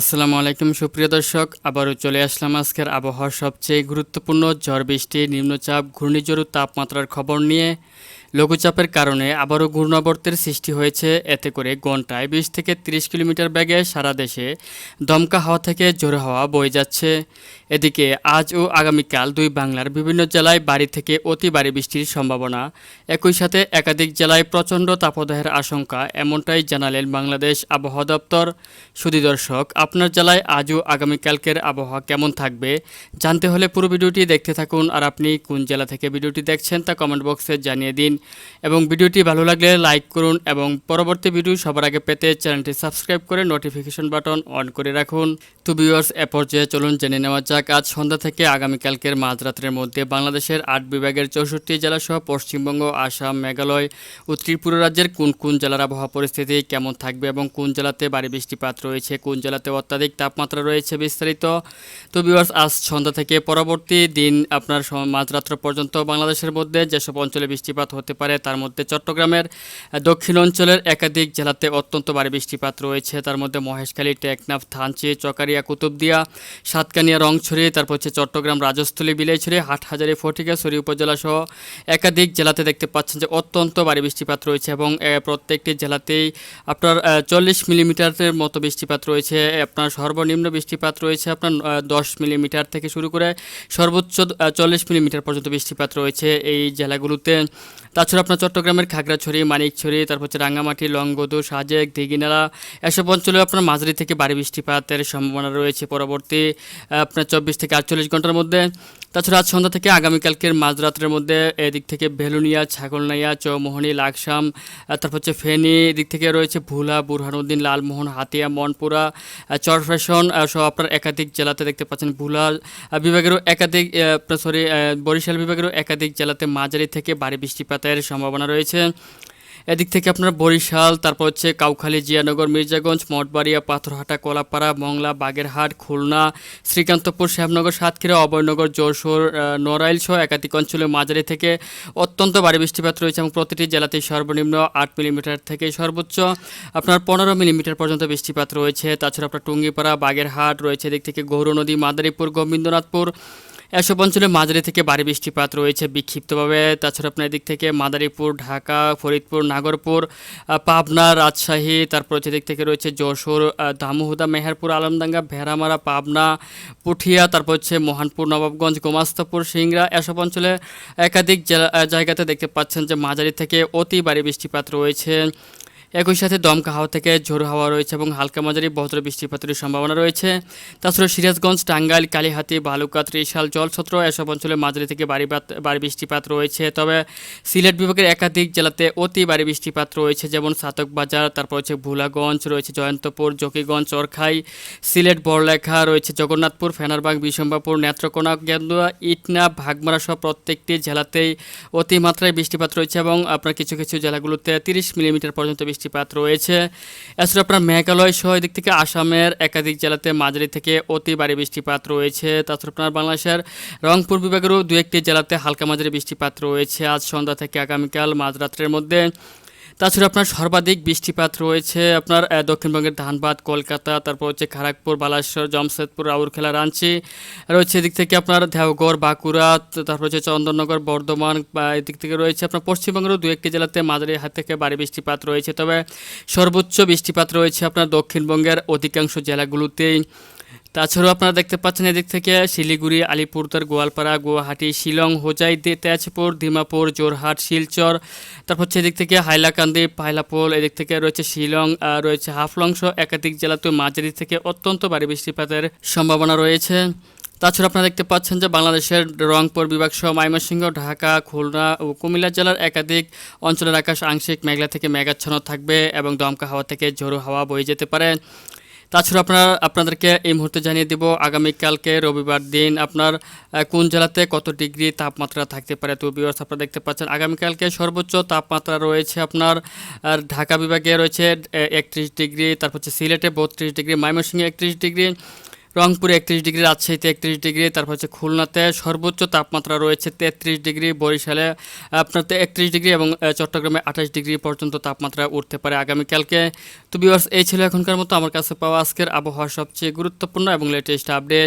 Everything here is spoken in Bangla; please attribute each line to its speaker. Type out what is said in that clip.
Speaker 1: আসসালামু আলাইকুম, সুপ্রিয় দর্শক। আবারও চলে আসলাম আজকের আবহাওয়ার সবচেয়ে গুরুত্বপূর্ণ ঝড় বৃষ্টি, নিম্নচাপ, ঘূর্ণিঝড় তাপমাত্রার খবর নিয়ে। লঘুচাপের কারণে আবারও ঘূর্ণাবর্তের সৃষ্টি হয়েছে। এতে করে ঘন্টায় বিশ থেকে তিরিশ কিলোমিটার বেগে সারা দেশে দমকা হাওয়া থেকে জোরে হাওয়া বয়ে যাচ্ছে। এদিকে আজ ও আগামীকাল দুই বাংলার বিভিন্ন জেলায় বাড়ি থেকে অতি ভারী বৃষ্টির সম্ভাবনা। একই সাথে একাধিক জেলায় প্রচণ্ড তাপদাহের আশঙ্কা এমনটাই জানালেন বাংলাদেশ আবহাওয়া দপ্তর। সুধী দর্শক, আপনার জেলায় আজ ও আগামীকালকের আবহাওয়া কেমন থাকবে জানতে হলে পুরো ভিডিওটি দেখতে থাকুন। আর আপনি কোন জেলা থেকে ভিডিওটি দেখছেন তা কমেন্ট বক্সে জানিয়ে দিন। এবং ভিডিওটি ভালো লাগলে লাইক করুন এবং পরবর্তী ভিডিও সবার আগে পেতে চ্যানেলটি সাবস্ক্রাইব করে নোটিফিকেশন বাটন অন করে রাখুন। টু ভিউয়ার্স এ পর্যায়ে চলুন জেনে নেওয়া যাক, আজ সন্ধ্যা থেকে আগামীকালকের মাঝরাতের মধ্যে বাংলাদেশের আট বিভাগের চৌষট্টি জেলাসহ পশ্চিমবঙ্গ, আসাম, মেঘালয় ও ত্রিপুরা রাজ্যের কোন কোন জেলার আবহাওয়া পরিস্থিতি কেমন থাকবে এবং কোন জেলাতে ভারী বৃষ্টিপাত রয়েছে, কোন জেলাতে অত্যাধিক তাপমাত্রা রয়েছে বিস্তারিত। তো ভিউয়ার্স আজ সন্ধ্যা থেকে পরবর্তী দিন আপনার মাঝরাত্র পর্যন্ত বাংলাদেশের মধ্যে যেসব অঞ্চলে বৃষ্টিপাত হতে পারে। তার মধ্যে চট্টগ্রামের দক্ষিণ অঞ্চলের একাধিক জেলাতে অত্যন্ত ভারী বৃষ্টিপাত রয়েছে। তার মধ্যে মহেশখালী, টেকনাফ, থানচি, চকারিয়া, কুতুবদিয়া, সাতকানিয়া, রংছড়ি, তারপর হচ্ছে চট্টগ্রাম, রাজস্থলী বিলাইছড়ি হাটহাজারি ফটিকাছড়ি উপজেলা সহ একাধিক জেলাতে দেখতে পাচ্ছেন যে অত্যন্ত ভারী বৃষ্টিপাত রয়েছে এবং প্রত্যেকটি জেলাতেই আপনার চল্লিশ মিলিমিটারের মতো বৃষ্টিপাত রয়েছে। আপনার সর্বনিম্ন বৃষ্টিপাত রয়েছে আপনার দশ মিলিমিটার থেকে শুরু করে সর্বোচ্চ চল্লিশ মিলিমিটার পর্যন্ত বৃষ্টিপাত রয়েছে। এই জেলাগুলোতে তাছাড়া আপনার চট্টগ্রামের খাগড়াছড়ি, মানিকছড়ি, তারপর হচ্ছে রাঙ্গামাটি, লংগদু, সাজেক, দিঘিনালা, এসব অঞ্চলে আপনার মাঝারি থেকে ভারী বৃষ্টিপাতের সম্ভাবনা রয়েছে। পরবর্তী আপনার চব্বিশ থেকে আটচল্লিশ ঘণ্টার মধ্যে। তাছাড়া আজ সন্ধ্যা থেকে আগামীকালকের মাঝরাতের মধ্যে এদিক থেকে ভেলুনিয়া, ছাগলনাইয়া, চৌমোহনী, লাকসাম তারপর হচ্ছে ফেনী, এদিক থেকে রয়েছে ভুলা, বুরহানুদ্দিন, লালমোহন, হাতিয়া, মনপুরা চরফ্যাশন সহ আপনার একাধিক জেলাতে দেখতে পাচ্ছেন ভুলা বিভাগেরও একাধিক সরি বরিশাল বিভাগেরও একাধিক জেলাতে মাঝারি থেকে ভারী বৃষ্টিপাতের সম্ভাবনা রয়েছে। এদিক থেকে আপনার বরিশাল, তারপর হচ্ছে কাউখালী, জিয়ানগর, মির্জাগঞ্জ, মঠবাড়িয়া, পাথরহাটা, কলাপাড়া, মংলা, বাগেরহাট, খুলনা, শ্রীকান্তপুর, শ্যামনগর, সাতক্ষীরা, অভয়নগর, যশোর নড়াইল সহ একাধিক অঞ্চলে মাঝারি থেকে অত্যন্ত ভারী বৃষ্টিপাত রয়েছে এবং প্রতিটি জেলাতেই সর্বনিম্ন আট মিলিমিটার থেকে সর্বোচ্চ আপনার পনেরো মিলিমিটার পর্যন্ত বৃষ্টিপাত রয়েছে। তাছাড়া আপনার টুঙ্গিপাড়া, বাগেরহাট রয়েছে। এদিক থেকে গৌর নদী মাদারীপুর, গোবিন্দনাথপুর এসব অঞ্চলে মাঝারি থেকে ভারী বৃষ্টিপাত রয়েছে বিক্ষিপ্তভাবে। তাছাড়া আপনার এদিক থেকে মাদারীপুর, ঢাকা, ফরিদপুর, নাগরপুর পাবনা, রাজশাহী, তারপর হচ্ছে এদিক থেকে রয়েছে যশোর দামুহুদা, মেহেরপুর, আলমডাঙ্গা, ভেড়ামারা, পাবনা, পুঠিয়া, তারপর হচ্ছে মোহানপুর, নবাবগঞ্জ, গোমাস্তাপুর, সিংড়া এসব অঞ্চলে একাধিক জায়গাতে দেখতে পাচ্ছেন যে মাঝারি থেকে অতি ভারী বৃষ্টিপাত রয়েছে। একই সাথে দমকা হাওয়া থেকে ঝোড়ো হাওয়া রয়েছে এবং হালকা মাঝারি বজ্র বৃষ্টিপাতের সম্ভাবনা রয়েছে। তাছাড়া সিরাজগঞ্জ, টাঙ্গাইল, কালীহাতি, বালুকা, ত্রিশাল, জলছত্র এসব অঞ্চলে মাঝারি থেকে বাত- ভারী বৃষ্টিপাত রয়েছে। তবে সিলেট বিভাগের একাধিক জেলাতে অতি বাড়ি বৃষ্টিপাত রয়েছে, যেমন সাতক বাজার, তারপর হচ্ছে ভোলাগঞ্জ, রয়েছে জয়ন্তপুর, জকিগঞ্জ, চরখাই, সিলেট, বড়লেখা, রয়েছে জগন্নাথপুর, ফেনারবাগ, বিশম্বাপুর, নেত্রকোনা, গেন্দুয়া, ইটনা, ভাগমারা সহ প্রত্যেকটি জেলাতেই অতিমাত্রায় বৃষ্টিপাত রয়েছে এবং আপনার কিছু কিছু জেলাগুলোতে তিরিশ মিলিমিটার পর্যন্ত বৃষ্টিপাত রয়েছে। এছাড়া আপনার মেঘালয় সহ এদিক থেকে আসামের একাধিক জেলাতে মাঝারি থেকে অতি ভারী বৃষ্টিপাত রয়েছে। তাছাড়া আপনার বাংলাদেশের রংপুর বিভাগেরও দু একটি জেলাতে হালকা মাঝারি বৃষ্টিপাত রয়েছে। আজ সন্ধ্যা থেকে আগামীকাল মাঝরাত্রের মধ্যে তাছাড়া আপনার সর্বাধিক বৃষ্টিপাত রয়েছে, আপনার দক্ষিণবঙ্গের ধানবাদ, কলকাতা, তারপর হচ্ছে খড়গপুর বালাসর, জমশেদপুর রাউরখেলা রাঞ্চি, রয়েছে এদিক থেকে আপনার দেওগড় বাঁকুড়া তারপর হচ্ছে চন্দননগর, বর্ধমান, বা এদিক থেকে রয়েছে আপনার পশ্চিমবঙ্গেরও দু একটি জেলাতে মাঝারি হাত থেকে ভারী বৃষ্টিপাত রয়েছে। তবে সর্বোচ্চ বৃষ্টিপাত রয়েছে আপনার দক্ষিণবঙ্গের অধিকাংশ জেলাগুলোতেই। তাছাড়াও আপনারা দেখতে পাচ্ছেন এদিক থেকে শিলিগুড়ি, আলিপুরদুয়ার, গোয়ালপাড়া, গুয়াহাটি, শিলং, হোজাই তেজপুর, ডিমাপুর জোরহাট শিলচর। তারপর হচ্ছে এদিক থেকে হাইলাকান্দি পাইলাপোল এদিক থেকে রয়েছে শিলং রয়েছে হাফলং সহ একাধিক জেলাতে মাঝারি থেকে অত্যন্ত ভারী বৃষ্টিপাতের সম্ভাবনা রয়েছে। তাছাড়া আপনারা দেখতে পাচ্ছেন যে বাংলাদেশের রংপুর বিভাগ সহ ময়মনসিংহ, ঢাকা, খুলনা ও কুমিল্লা জেলার একাধিক অঞ্চলের আকাশ আংশিক মেঘলা থেকে মেঘাচ্ছন্ন থাকবে এবং দমকা হাওয়া থেকে ঝোড়ো হাওয়া বয়ে যেতে পারে। তাছাড়া আপনার, আপনাদেরকে এই মুহূর্তে জানিয়ে দেব আগামীকালকে রবিবার দিন আপনার কোন জেলাতে কত ডিগ্রি তাপমাত্রা থাকতে পারে? তো বিভার্স আপনারা দেখতে পাচ্ছেন আগামীকালকে সর্বোচ্চ তাপমাত্রা রয়েছে আপনার ঢাকা বিভাগে রয়েছে একত্রিশ ডিগ্রি, তারপর হচ্ছে সিলেটে বত্রিশ ডিগ্রি, ময়মনসিংহে একত্রিশ ডিগ্রি রংপুরে একত্রিশ ডিগ্রি, রাজশাহীতে একত্রিশ ডিগ্রি, তারপর হচ্ছে খুলনাতে সর্বোচ্চ তাপমাত্রা রয়েছে তেত্রিশ ডিগ্রি, বরিশালে, আপনার একত্রিশ ডিগ্রি এবং চট্টগ্রামে আঠাশ ডিগ্রি পর্যন্ত তাপমাত্রা উঠতে পারে আগামীকালকে। তো বিভার্স এই ছিল এখনকার মতো। আমার কাছে পাওয়া আজকের আবহাওয়া সবচেয়ে গুরুত্বপূর্ণ এবং লেটেস্ট আপডেট